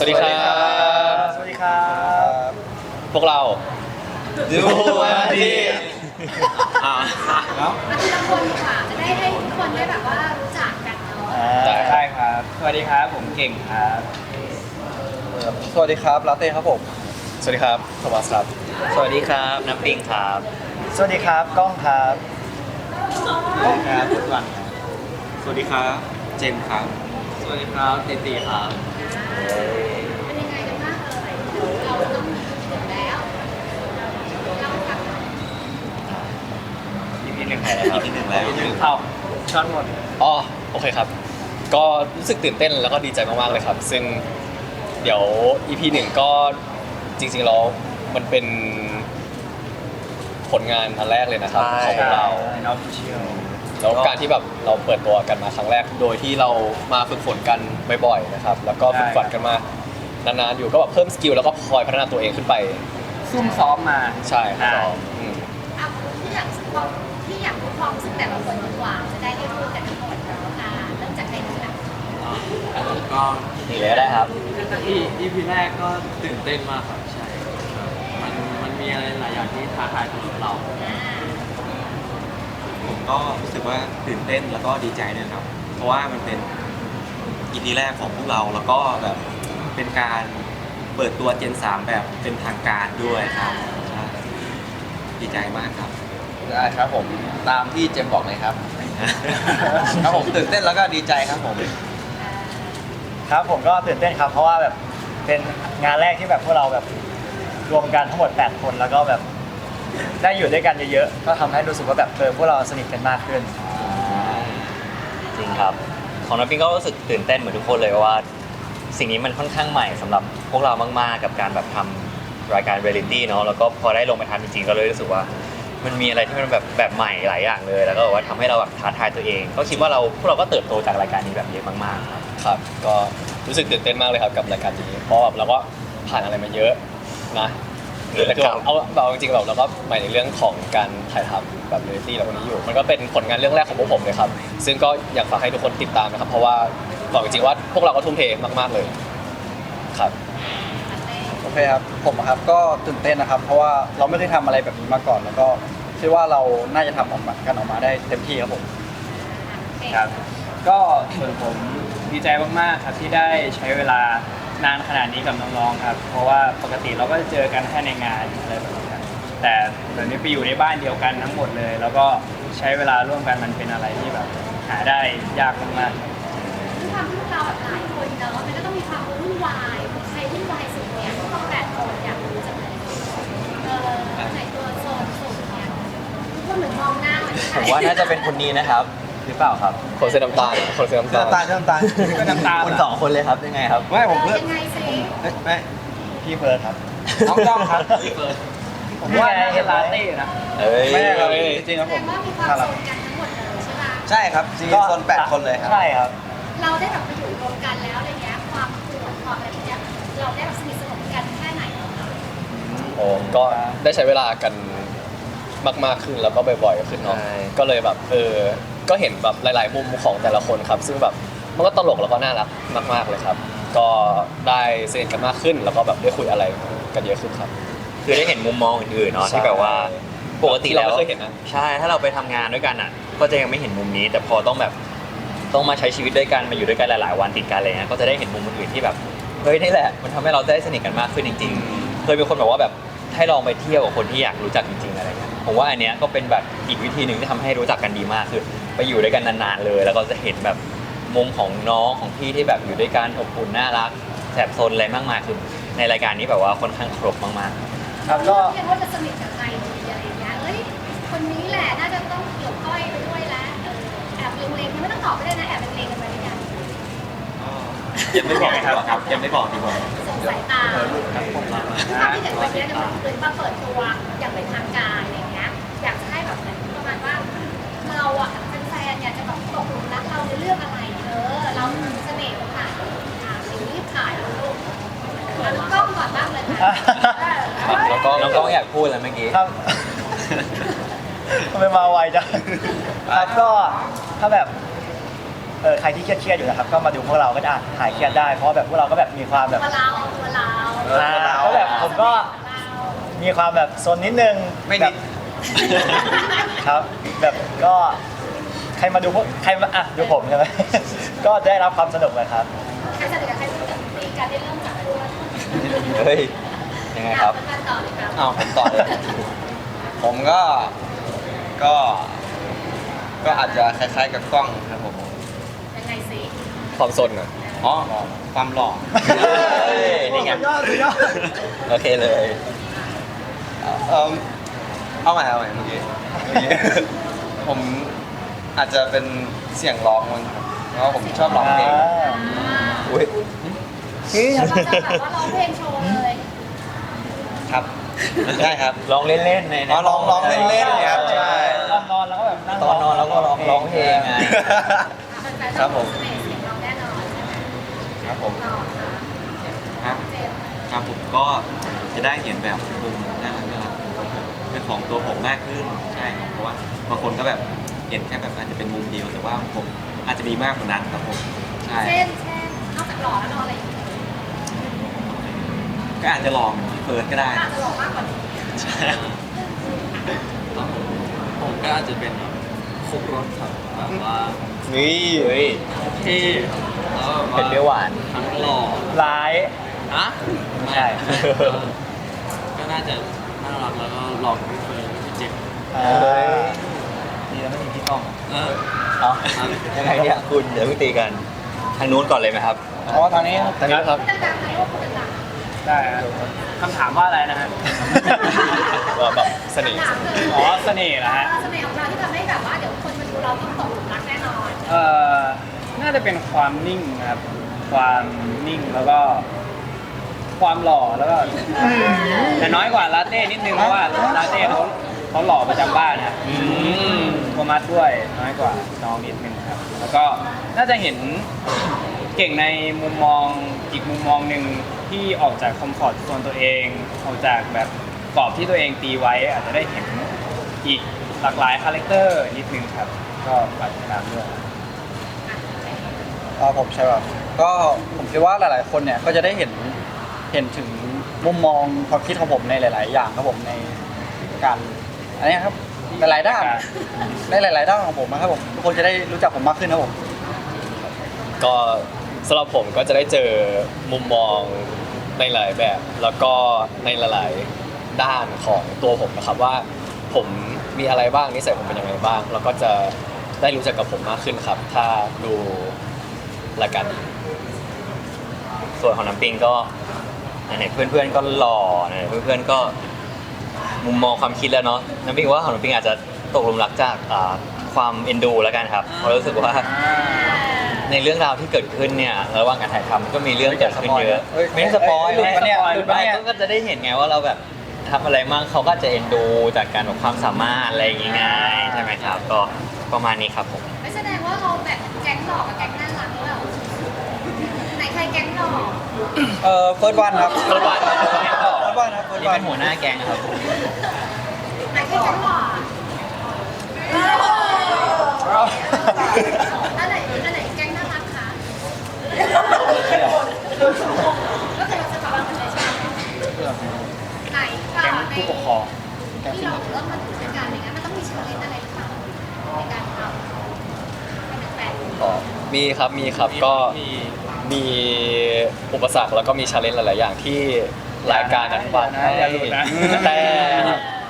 สวัสดีครับ สวัสดีครับพวกเราดูวันดีอ่ามาทีละคนดีกว่าจะได้ให้ทุกคนได้แบบว่ารู้จักกันเนาะได้ใช่ครับ สวัสดีครับ ผมเก่งครับ สวัสดีครับลาเต้ครับผม สวัสดีครับโทมัสครับ สวัสดีครับ น้ำปิงครับ สวัสดีครับกล้องครับครับทุกวันสวัสดีครับ เจมส์ครับ สวัสดีครับติตีครับ เป็นยังไงกันบ้างเอ่ยเราต้องมีถึงแล้วเรากับ อีพีหนึ่งใครนะครับ EP หนึ่ง แล้วเอาช็อตหมด อ๋อโอเคครับ ก็รู้สึกตื่นเต้นแล้วก็ดีใจมากๆเลยครับ ซึ่งเดี๋ยว EP หนึ่งก็จริงๆแล้วมันเป็นผลงานอันแรกเลยนะครับของพวกเราน้องพิเชียลแล้วการที่แบบเราเปิดตัวกันมาครั้งแรก โดยที่เรามาฝึกฝนกันบ่อยๆนะครับ แล้วก็ฝึกฝนกันมานานๆอยู่ก็แบบเพิ่มสกิลแล้วก็คอยพัฒนาตัวเองขึ้นไป ซุ่มซ้อมมา ใช่ครับอ่า อืมเอาที่อยากความที่อยากรู้ ความรู้สึกแต่ละคนดีกว่า จะได้ได้รู้กันทั้งหมดเนาะอ่าเริ่มจากใครดีล่ะก็นี่เลยก็ได้ครับ ที่ EP แรกก็ตื่นเต้นมากครับใช่ครับมันมันมีอะไรหลายอย่างที่ท้าทายสำหรับเรา อ่าผมก็รู้สึกว่าตื่นเต้นแล้วก็ดีใจด้วยครับ เพราะว่ามันเป็นอีพีแรกของพวกเราแล้วก็แบบเป็นการเปิดตัวเจน3แบบเป็นทางการด้วยครับใช่ดีใจมากครับ ได้ครับผมตามที่เจมบอกเลยครับ ครับผมตื่นเต้นแล้วก็ดีใจครับผม ครับผมก็ตื่นเต้นครับเพราะว่าแบบเป็นงานแรกที่แบบพวกเราแบบรวมกันทั้งหมด 8 คนแล้วก็แบบได้อยู่ด้วยกันเยอะๆก็ทำให้รู้สึกว่าแบบเออพวกเราสนิทกันมากขึ้น จริงครับ ของน้ำปิงก็รู้สึกตื่นเต้นเหมือนทุกคนเลยเพราะว่า สิ่งนี้มันค่อนข้างใหม่สำหรับพวกเรามากๆ กับการแบบทำรายการเรียลิตี้เนาะแล้วก็พอได้ลงไปทำจริงๆก็เลยรู้สึกว่า มันมีอะไรที่มันแบบแบบใหม่หลายอย่างเลย แล้วก็แบบว่าทำให้เราแบบท้าทายตัวเอง ก็คิดว่าเราพวกเราก็เติบโตจากรายการนี้แบบเยอะมากๆครับครับ ก็รู้สึกตื่นเต้นมากเลยครับกับรายการนี้ เพราะแบบเราก็ผ่านอะไรมาเยอะนะแต่ก็เอาเอาจริงๆแบบเราก็ใหม่ในเรื่องของการถ่ายทำแบบเรียลิตี้แล้ววันนี้อยู่ มันก็เป็นผลงานเรื่องแรกของพวกผมเลยครับ ซึ่งก็อยากฝากให้ทุกคนติดตามนะครับ เพราะว่าบอกจริงๆว่าพวกเราก็ทุ่มเทมากๆเลยครับโอ เคครับผมอะครับก็ตื่นเต้นนะครับ เพราะว่าเราไม่เคยทำอะไรแบบนี้มาก่อน แล้วก็เชื่อว่าเราน่าจะทำออกมากันออกมาได้เต็มที่ครับผม ครับ ก็ส่วนผมดีใจมากๆครับที่ได้ใช้เวลานานขนาดนี้กับน้องๆครับ เพราะว่าปกติเราก็จะเจอกันแค่ในงานอะไรแบบนี้ครับแต่แบบนี้ไปอยู่ในบ้านเดียวกันทั้งหมดเลย แล้วก็ใช้เวลาร่วมกันมันเป็นอะไรที่แบบหาได้ยากมากๆครับด้วยความที่พวกเราแบบหลายคนเนาะมันก็ต้องมีความวุ่นวายใครวุ่นวายสุดเนี่ยพวกเราแปดคนอยากรู้จังเลยเออไหนตัวโซนสุดเนี่ยทุก คนเหมือนมองหน้ามันผมว่าน่าจะเป็นคนนี้นะครับ หรือเปล่าครับคนเส้นน้ำตาลคนเส้นน้ำตาลน้ำตาลน้ำตาลก็น้ำตาคนสองคนเลยครับยังไงครับไม่ผมเพื่อนยังไงสิไม่ไม่พี่เฟิร์สครับน้องกล้องครับผมว่าน่าจะลาเต้นะเอ้ยไม่ครับจริงๆครับแสผดมงว่ามีความโซนกันทั้งหมดเลยใช่ปะใช่ครับจริงๆโซนแปดคนเลยครับใช่ครับ เราได้แบบไปอยู่รวมกันแล้วอะไรเงี้ยความปวดความอะไรพวกเนี้ยเราได้แบบสนิทสนมกันแค่ไหนอะคะโอ้ก็ได้ใช้เวลากัน มากๆขึ้นแล้วก็บ่อยๆขึ้นเนาะใช่ ก็เลยแบบเออก็เห็นแบบหลาย ๆ มุมของแต่ละคนครับ ซึ่งแบบมันก็ตลกแล้วก็น่ารักมาก ๆเลยครับ ก็ได้สนิทกันมากขึ้น แล้วก็แบบได้คุยอะไรกันเยอะขึ้นครับ คือได้เห็นมุมมองอื่นๆเนาะใช่ที่แบบว่าปกติที่เราแล้วไม่เคยเห็นนะ ใช่ถ้าเราไปทำงานด้วยกันอะ ก็จะยังไม่เห็นมุมนี้ แต่พอต้องแบบต้องมาใช้ชีวิตด้วยกันมาอยู่ด้วยกันหลาย ๆ วันติดกันอะไรเงี้ยก็จะได้เห็นมุมอื่นๆที่แบบเฮ้ยนี่แหละมันทำให้เราได้สนิทกันมากขึ้นจริง ๆ เคยมีคนบอกว่าแบบ ให้ลองไปเที่ยวกับคนที่อยากรู้จักจริงๆอะไรเงี้ยผมว่าอันเนี้ยก็เป็นแบบอีกวิธีหนึ่งที่ทำให้รู้จักกันดีมากคือไปอยู่ด้วยกันนานๆเลย แล้วก็จะเห็นแบบมุมของน้องของพี่ที่แบบอยู่ด้วยกันอบอุ่นน่ารักแสบโซนอะไรมากมายคือในรายการนี้แบบว่าค่อนข้างครบมากๆ ครับก็ เรียกว่าจะสนิทกับใครดีอะไรอย่างเงี้ยเอ้ย คนนี้แหละ น่าจะ ยังไม่บอกดีกว่าครับ ยังไม่บอกดีกว่าสงสายตาถ้าที่อย่างวันเนี้ยจะเหมือนมาเปิดตัวอย่างเป็นทางการอะไรเงี้ย อยากจะให้แบบเหมือนประมาณว่าเราอะเป็นแฟนเนี่ยจะแบบตกหลุมรักเราในเรื่องอะไรเออเราเสน่ห์ตรงไหนอะสิ่งที่ถ่ายรูปเอาน้องกล้องก่อนบ้างเลยค่ะแล้วก็น้องก้องอยากพูดอะไรเมื่อกี้ครับทำไมมาไวจังครับก็ถ้าแบบ เออใครที่เครียดเครียดๆอยู่นะครับก็มาดูพวกเราก็จะหายเครียดได้เพราะแบบพวกเราก็แบบมีความแบบ ตัวเราตัวเราอ่าก็แบบผมก็มีความแบบโซนนิดนึงไม่แบนิบดครับ แบบก็ใครมาดูพวกใครมาอะดูผมใช่ไหม ก็ได้รับความสนุกเลยครับ ใครสนิทกับใครรู้จักตีกันได้เริ่มจากตัวเฮ้ย ยังไงครับการต่อเลยครับอ้าวผมต่อเลย ผมก็ ก็ ก็อาจจะคล้ายๆกับกล้องครับผมยังไงสิ ความสนอะอ๋อความหล่อเฮ้ยนี่ไงสุดยอดสุดยอด โอเคเลยเออเอาใหม่เอาใหม่เมื่อกี้เมื่อกี้ ผมอาจจะเป็นเสียงร้องมันครับเพราะว่าผมชอบร้องเพลงอุ้ยเราจะแบบว่าร้องเพลงโชว์เลยครับใช่ครับร้องเล่นๆในอ๋อร้องร้องเล่นๆเนี่ยครับใช่ ตอนนอนแล้วก็แบบนั่งตอนนอนแล้วก็ร้องร้องเพลงไงแฟนๆครับผม เสน่ห์ ครับผมต่อค่ะครับเจมส์ครับผมก็จะได้เห็นแบบมุมน่ารักน่ารักของผมเป็นของตัวผมมากขึ้นใช่ครับเพราะว่าบางคนก็แบบเห็นแค่แบบอาจจะเป็นมุมเดียวแต่ว่าผมอาจจะมีมากกว่านั้นครับผมใช่เช่นเช่นนอกจากหล่อแล้วรออะไรอีกก็อาจจะลองพี่เฟิร์สก็ได้อาจจะหล่อมากกว่านี้ใช่ครับผมผมก็อาจจะเป็นครบรถครับแบบว่านี่เฮ้ยเท่แล้วแบบว่า เผ็ดเปรี้ยวหวานทั้งหล่อร้ายอะไม่ใช่ ก็น่าจะน่ารักแล้วก็หล่อพี่เฟิร์นพี่เจมส์อ่าเฮ้ยดีแล้วไม่มีพี่ก้องเออ เอายังไงเนี่ยคุณเดี๋ยวเพิ่งตีกัน ทางนู้นก่อนเลยไหมครับ เพราะว่าทางนี้ทางนี้ครับพูดดังๆนะลูกพูดดังได้ครับคำถามว่าอะไรนะฮะ ว่าแบบเสน่ห์ๆถามคืออ๋อเสน่ห์นะฮะ เสน่ห์ของเราที่ทำให้แบบว่าเดี๋ยวคนมาดูเราต้องตกหลุมรักแน่นอน เอ่อ น่าจะเป็นความนิ่งนะครับ ความนิ่งแล้วก็ ความหล่อแล้วก็แต่น้อยกว่าลาเต้นิดนึงเพราะว่าลาเต้เขาเขาหล่อประจำบ้านนะโทมัสด้วยน้อยกว่าน้องนิดนึงครับ แล้วก็น่าจะเห็นเก่งในมุมมองอีกมุมมองหนึ่งที่ออกจากคอมฟอร์ตโซนตัวเองออกจากแบบกรอบที่ตัวเองตีไว้ อาจจะได้เห็นอีกหลากหลายคาแรคเตอร์นิดนึงครับ ก็ฝากติดตามด้วย อ๋อผมใช่ป่ะก็ผมคิดว่าหลาย ๆ คนเนี่ยก็จะได้เห็นเห็นถึงมุมมองความคิดของผมในหลาย ๆ อย่างครับผมในการอันนี้ครับหลายๆด้านในหลาย ๆ ด้านของผมนะครับผมทุกคนจะได้รู้จักผมมากขึ้นครับผมก็สำหรับผมก็จะได้เจอมุมมองในหลายแบบ แล้วก็ในหลาย ๆ ด้านของตัวผมนะครับว่าผมมีอะไรบ้างนิสัยผมเป็นยังไงบ้าง แล้วก็จะได้รู้จักกับผมมากขึ้นครับ ถ้าดู รายการนี้ส่วนของน้ำปิงก็ไหนๆเพื่อนๆก็หล่อไหนๆเพื่อนๆก็ มุมมองความคิดแล้วเนาะน้ำปิงว่าของน้ำปิงอาจจะตกหลุมรักจากอ่าความเอ็นดูแล้วกันครับเพราะรู้สึกว่า ในเรื่องราวที่เกิดขึ้นเนี่ยระหว่างการถ่ายทำก็มีเรื่องเกิดขึ้นเยอะเฮ้ยไม่ได้สปอยหลุดปะเนี่ยหลุดปะไม่เนี่ย ก็จะได้เห็นไงว่าเราแบบทำอะไรมั่งเขาก็จะเอ็นดูจากการแบบความสามารถอะไรอย่างงี้ไงใช่ไหมครับ ก็ประมาณนี้ครับผมไม่แสดง ว่าเราแบบแก๊งหลอกกับแก๊งน่ารักหรือเปล่าไหนใครแก๊งหลอกเอ่อเฟิร์สวันครับเฟิร์สวันเฟิร์สวันครับเฟิร์สนี่วัเป็นนหัวหน้าแก๊งครับ ไหนใครแก๊งหลอกอันไหนอันไหนแก๊งน่ารักคะก็คือเราจะบอกว่าคนไหนใช่ไหมไหนก็แก๊งในผู้ปกครองที่เราเริ่มมาถึงด้วยกันอย่างเงี้ยมันต้องมีเชิญเล่นอะไรหรือเปล่าในการทำ เป็นแฟนก็มีครับมีครับก็มีมีอุปสรรคแล้วก็มีชาเลนจ์หลาย ๆ อย่างที่รายการนั้นวางให้อย่าหลุดนะ แต่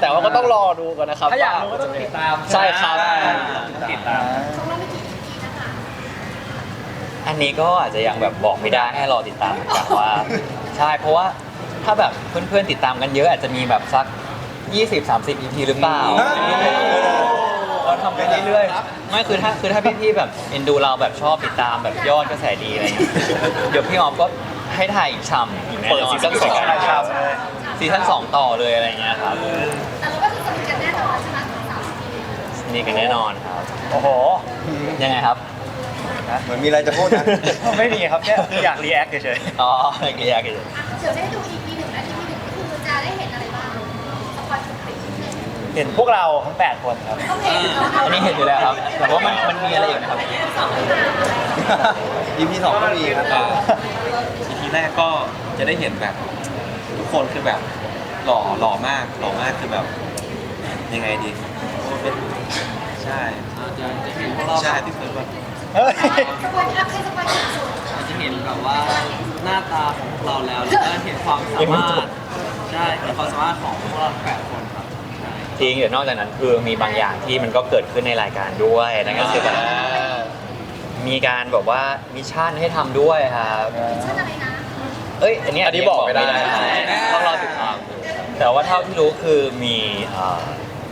แต่ว่าก็ต้องรอดูกันนะครับถ้าอยากว่รู้ก็ต้องติดตามใช่ครับต้องติดตามของเราไม่กี่ EP นะคะอันนี้ก็อาจจะยังแบบบอกไม่ได้ให้รอติดตามเหมือนกันว่า ใช่เพราะว่าถ้าแบบเพื่อนๆติดตามกันเยอะอาจจะมีแบบสัก 20-30 EP หรือเปล่าเราทำไป เรื่อยๆไม่คือถ้าคือถ้าพี่ๆแบบเอ็นดูเราแบบชอบติดตามแบบยอดกระแสดีอะไรเงี้ยเดี๋ยวพี่ออฟก็ให้ถ่ายอีกช่ำอีกแน่นอนเปิดซีซั่นสองใช่ครับซีซั่นสองต่อเลยอะไรเงี้ยครับแต่เราก็คือสนิทกันแน่นอนใช่ไหมสองสาม EP นี่กันแน่นอนครับโอ้โหยังไงครับเหมือนมีอะไรจะพูดนะไม่มีครับแค่อยากรีแอคเฉยอ๋อโอเคโอเคอะเดี๋ยวจะได้ดู EP หนึ่งและ EP หนึ่งก็คือจะได้เห็นอะไรบ้างสปอยล์สุดๆนิดนึง เห็นพวกเราทั้ง 8 คนครับต้องเห็นอันนี้เห็นอยู่แล้วครับ แต่ว่ามันมันมีอะไรอีกนะครับ EP สองก็มีครับ EP แรกก็จะได้เห็นแบบทุกคนคือแบบหล่อหล่อมากหล่อมากคือแบบยังไงดีโอ้เป็นใช่เราจะจะเห็นพวกเราใช่พี่เฟิร์นว่าเฮ้ยสปอยล์อัพให้สปอยล์สุดเราจะเห็นแบบว่าหน้าตาของพวกเราแล้วแล้วก็เห็นความสามารถใช่เห็นความสามารถของพวกเราแปดคนค รับใช่จริงเดี๋ยวนอกจากนั้นคือมีบางอย่างที่มันก็เกิดขึ้นในรายการด้วยนั่นก็คือแบบมีการแบบว่ามิชชั่นให้ทำด้วยครับชื่ออะไรนะเอ้ยอันนี้อันนี้บอกไม่ได้ ต้องรอติดตามแต่ว่าเท่าที่รู้คือมีเอ่อ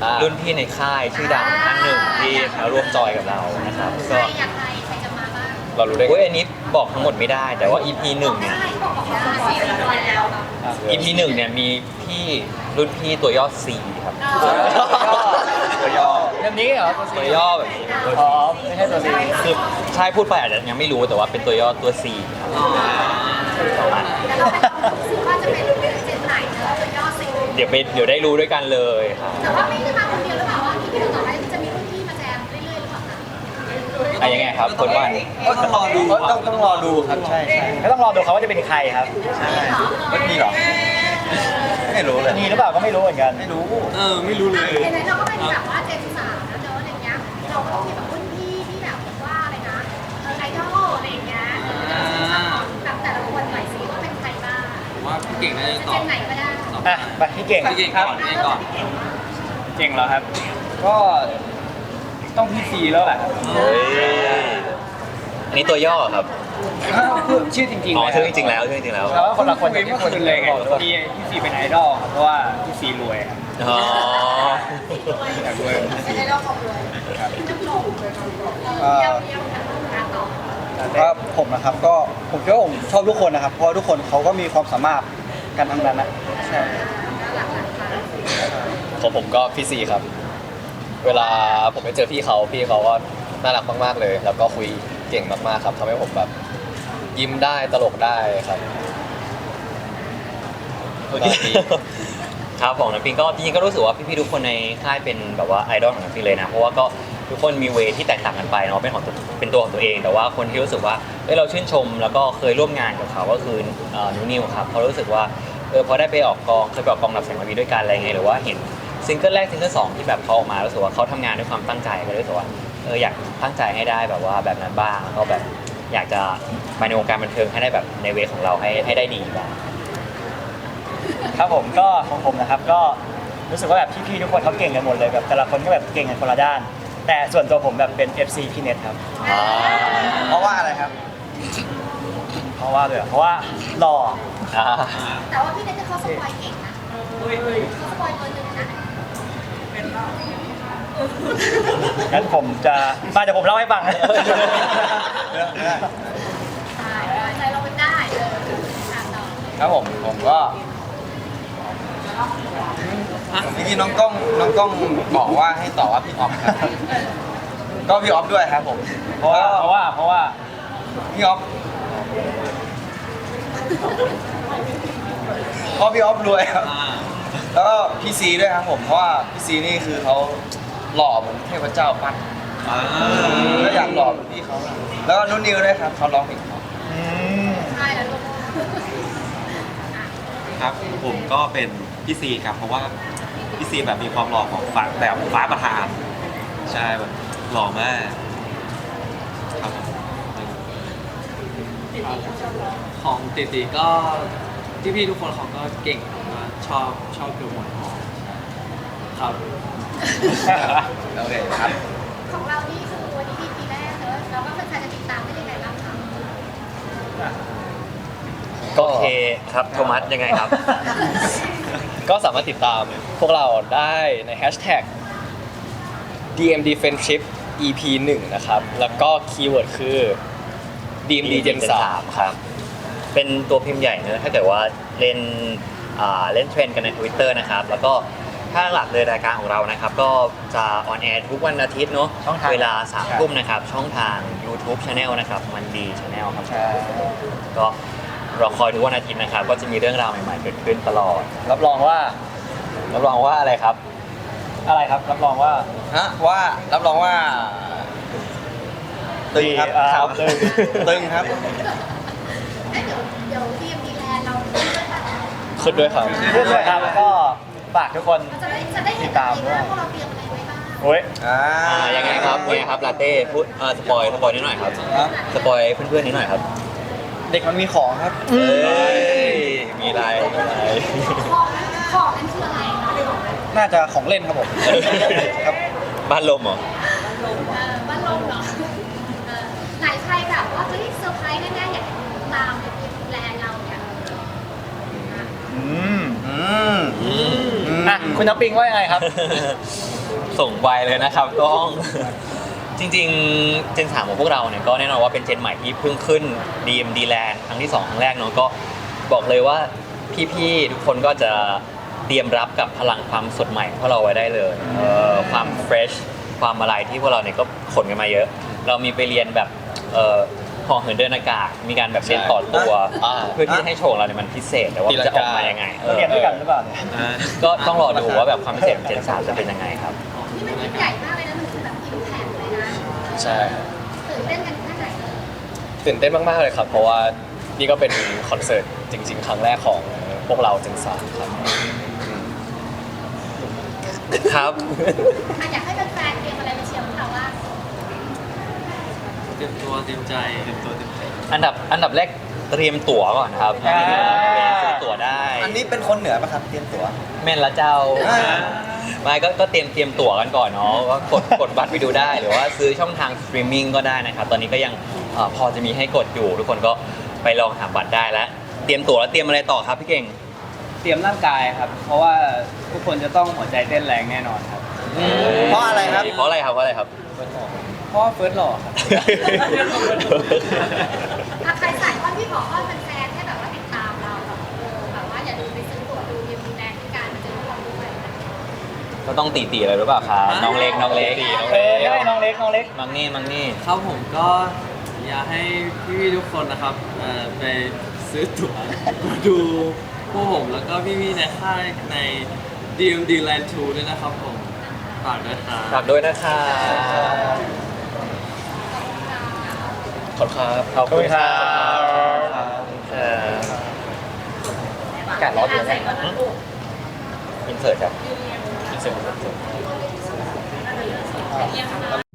อ่ารุ่นพี่ในค่ายชื่อดังท่านหนึ่งที่มาร่วมจอยกับเรานะครับใครก็อยากใครใครจะมาบ้างเรารู้ได้โอ้ยอันนี้บอกทั้งหมดไม่ได้ แต่ว่า EP หนึ่งเนี่ย ได้บอกบอกได้สิเรียบร้อยแล้วครับ EP หนึ่งเนี่ยมีพี่ รุ่นพี่ตัวย่อ C ครับ ตัวย่อเรื่องนี้เหรอตัวย่อแบบนี้อ๋อไม่ใช่ตัวสีคือใช่พูดไปอาจจะยังไม่รู้แต่ว่าเป็นตัวย่อตัว C ครับประมาณแล้วเราไปดูซิว่าจะเป็นเจนไหนเนอะจะย่อสิเดี๋ยวไปเดี๋ยวได้รู้ด้วยกันเลยครับแต่ว่าไม่ได้มาคนเดียวหรือเปล่าว่าที่พี่ต่อไปจะมีรุ่นพี่มาแจมเรื่อยๆหรือเปล่าคะอะยังไงครับคนว่าก็ต้องรอดูต้องต้องรอดูครับใช่ใช่ก็ต้องรอดูเขาว่าจะเป็นใครครับ ใช่ไม่มีหรอ ไม่รู้เลย มีหรือเปล่าก็ไม่รู้เหมือนกัน ไม่รู้ เออไม่รู้เลยไหนๆเราก็เป็นแบบว่าเจนสามแล้วเนอะอะไรเงี้ย เราก็ต้องมีแบบรุ่นพี่ที่แบบว่าอะไรนะเออไอดอลอะไรอย่างเงี้ยแบบแต่ละคนหน่อยสิว่าเป็นใครบ้างผมว่าพี่เก่งน่าจะจะตเจอบนไหนก็ได้ตอบอะ ไปพี่เก่งพี่เก่งก่อนพี่เก่งก่อนเก่งแล้วครับ ก็ต้องพี่ซีแล้วแหละครับเฮ้ยอันนี้ตัวย่อครับ พูดชื่อจริงๆอ๋อเลยชื่อจริงๆแล้วชื่อจริงๆแล้วแต่ว่าคนละคนกับที่คนเลยไงพี่พี่ซีเป็นไอดอลครับเพราะว่าพี่ซีรวยครับอ๋อ อยากรวยเหมือนพี่ซีเป็นไอดอลของเลยน้ำนมเยี่ยมเยี่ยมค่ะการต่อก็ผมนะครับก็ผมคิดว่าผมชอบทุกคนนะครับ เพราะทุกคนเขาก็มีความสามารถกันทั้งนั้นนะใช่หลักหลักค่ะของผมก็พี่ซีครับ เวลาผมไปเจอพี่เขาพี่เขาก็น่ารักมากๆเลย แล้วก็คุย เก่งมากๆครับทำให้ผมแบบยิ้มได้ตลกได้ครับโอเคครับของน้ำปิงก็จริงๆก็รู้สึกว่าพี่ๆทุกคนในค่ายเป็นแบบว่าไอดอลของน้ำปิงเลยนะเพราะว่าก็ทุกคนมีเวที่แตกต่างกันไปเนาะเป็นของตัวเป็นตัวของตัวเอง แต่ว่าคนที่รู้สึกว่าเอ้ยเราชื่นชมแล้วก็เคยร่วมงานกับเขาก็คือเอ่อนุนิวครับเขารู้สึกว่าเออพอได้ไปออกกองเคยไปออกกองดับแสงระวีด้วยกันอะไรเงี้ยหรือว่าเห็นซิงเกิลแรกซิงเกิลสองที่แบบเขาออกมารู้สึกว่าเขาทำงานด้วยความตั้งใจก็เลยรู้สึกว่าเอออยากตั้งใจให้ได้แบบว่าแบบนั้นบ้างแล้วก็แบบอยากจะไปในวงการบันเทิงให้ได้แบบในเวของเราให้ให้ได้ดีบ้างครับผมก็ของผมนะครับก็รู้สึกว่าแบบพี่ๆทุกคนเขาเก่งกันหมดเลยแบบแต่ละคนก็แบบเก่งกันคนละด้าน แต่ส่วนตัวผมแบบเป็น FC พี่เน็ตครับ เพราะว่าอะไรครับ เพราะว่าเลยเพราะว่าหล่ออ่าแต่ว่าพี่เนทเขาสปอยเก่งนะเขาสปอยเบอร์หนึ่งนะ งั้นผมจะมาเดี๋ยวผมเล่าให้ฟัง ใช่ใจเราเป็นได้เอออ่านต่อครับผมผมก็เมื่อกี้น้องกล้องน้องกล้องบอกว่าให้ตอบว่าพี่ออฟครับก็พี่ออฟด้วยครับผม เพราะว่าเพราะว่าเพราะว่าพี่ออฟเพราะพี่ออฟรวยครับอ่าแล้วก็พี่ซีด้วยครับผมเพราะว่าพี่ซีนี่คือเขา หล่อเหมือนเทพเจ้าปั้นอ่าก็อยากหล่อเหมือนพี่เขาแล้วก็นุ่นนิวด้วยครับเขาร้องเพลงเพราะอืมใช่แล้วลูกครับผมก็เป็นพี่ซีครับเพราะว่าพี่ซีแบบมีความหล่อของฟ้าแบบฟ้าประธาน ใช่แบบหล่อมากครับผมของติติก็พี่ๆทุกคนเขาก็เก่งผมว่าชอบชอบดูหมดครับ โอเคครับ ของเรานี่คือวันนี้ EP แรกเนอะแล้วก็แฟนๆจะติดตามได้ยังไงบ้างคะโอเคครับโทมัสยังไงครับ ก็สามารถติดตามพวกเราได้ในแฮชแท็ก DMD Friendship EP 1 นะครับ แล้วก็คีย์เวิร์ดคือ DMD Gen 3 ครับ เป็นตัวพิมพ์ใหญ่เนอะถ้าเกิดว่าเล่นอ่าเล่นเทรนด์กันใน Twitter นะครับ แล้วก็ ถ้าหลักเลยรายการของเรานะครับ ก็จะออนแอร์ทุกวันอาทิตย์เนาะช่องทางเวลาสามทุ่มนะครับ ช่องทาง YouTube Channel นะครับ มันดี Channel ครับใช่ก็รอคอยทุกวันอาทิตย์นะครับ ก็จะมีเรื่องราวใหม่ๆเกิดขึ้นตลอด รับรองว่า รับรองว่าอะไรครับ อะไรครับ รับรองว่าฮะว่ารับรองว่า ตึงครับอ่าครับตึง ตึงครับเอ้ยเดี๋ยวเดี๋ยวทีมดีแลนด์เราด้วยป่ะขึ้นด้วยครับเพื่อนเลยครับแล้วก็ ฝากทุกคน เราจะได้จะได้เห็นอะไรบ้างว่าเราเตรียมอะไรไว้บ้างโอ้ย อ่าอ่ายังไงครับยังไงครับลาเต้พูดเอ่อสปอยสปอยนิดหน่อยครับฮะสปอยเพื่อนๆนิดหน่อยครับเด็กมันมีของครับ เอ้ยมีอะไรมีอะไร ของของนั่นคืออะไรคะน่าจะของเล่นครับผม ครับบ้านลมเหรอ เออบ้านลมเหรอเออไหนใครแบบว่าเฮ้ยเซอร์ไพรส์แน่ๆอยากให้ตามในทีมดีแลนด์เราเนี่ย อืม อืม อืม อะ คุณน้ำปิงว่ายังไงครับ ส่งไวเลยนะครับกล้อง จริงๆ เจนสามของพวกเราเนี่ยก็แน่นอนว่าเป็นเจนใหม่ที่เพิ่งขึ้น DMD Land ครั้งที่ 2 ครั้งแรกเนาะก็บอกเลยว่าพี่ๆ ทุกคนก็จะเตรียมรับกับพลังความสดใหม่ของพวกเราไว้ได้เลยเออความเฟรชความอะไรที่พวกเราเนี่ยก็ขนกันมาเยอะ เรามีไปเรียนแบบเอ่อ ห่อเหินเดินอากาศมีการแบบเรียนต่อตัว อ่า เพื่อที่จะให้โชว์ของเราเนี่ยมันพิเศษแต่ว่ามันจะออกมายังไงเออเรียนด้วยกันหรือเปล่าเนี่ยก็ต้องรอดูว่าแบบความพิเศษของเจนสามจะเป็นยังไงครับ นี่มันยิ่งใหญ่มากเลยนะมันคือแบบอิมแพคเลยนะใช่ครับตื่นเต้นกันแค่ไหนเอ่ยตื่นเต้นมากๆเลยครับ เพราะว่านี่ก็เป็นคอนเสิร์ตจริง ๆ ครั้งแรกของพวกเราเจนสามครับครับอะอยากให้แฟนๆเตรียมอะไรไปเชียร์พวกเราว่า เตรียมตัวเตรียมใจเตรียมตัวเตรียมใจ อันดับอันดับแรกเตรียมตั๋วก่อนครับอ่าเรียนซื้อตั๋วได้อันนี้เป็นคนเหนือปะครับเตรียมตัว แม่นละเจ้าอ่า ไม่ก็ก็เตรียมเตรียมตั๋วกันก่อนเนาะว่ากดกดบัตรไปดูได้ หรือว่าซื้อช่องทางสตรีมมิ่งก็ได้นะครับ ตอนนี้ก็ยังเอ่อพอจะมีให้กดอยู่ ทุกคนก็ไปลองหาบัตรได้แล้วเตรียมตั๋วแล้วเตรียมอะไรต่อครับพี่เก่ง เตรียมร่างกายครับ เพราะว่าทุกคนจะต้องหัวใจเต้นแรงแน่นอนครับ เพราะอะไรครับ เพราะอะไรครับเพราะอะไรครับ เพราะว่าเฟิร์สหล่อครับ ถ้าใครสายว่าพี่ขออ้อนแฟนๆให้แบบว่าติดตามเราแบบเออแบบว่าอย่าลืมไปซื้อตั๋วดูทีมดีแลนด์ที่การมาเจอพวกเราด้วยก็ต้องตีตีอะไรหรือเปล่าครับน้องเล็กน้องเล็กเอ้ยน้องเล็กน้องเล็ก มังนี่มังนี่ ครับผมก็อยากให้พี่ๆทุกคนนะครับเอ่อไปซื้อตั๋วมาดูพวกผมแล้วก็พี่ๆในค่ายใน DMD Land 2ด้วยนะครับผมฝากด้วยครับ ฝากด้วยนะครับ ขอบคุณครับขอบคุณครับเอออากาศร้อนอยู่เนี่ยอินเสิร์ตครับอินเสิร์ต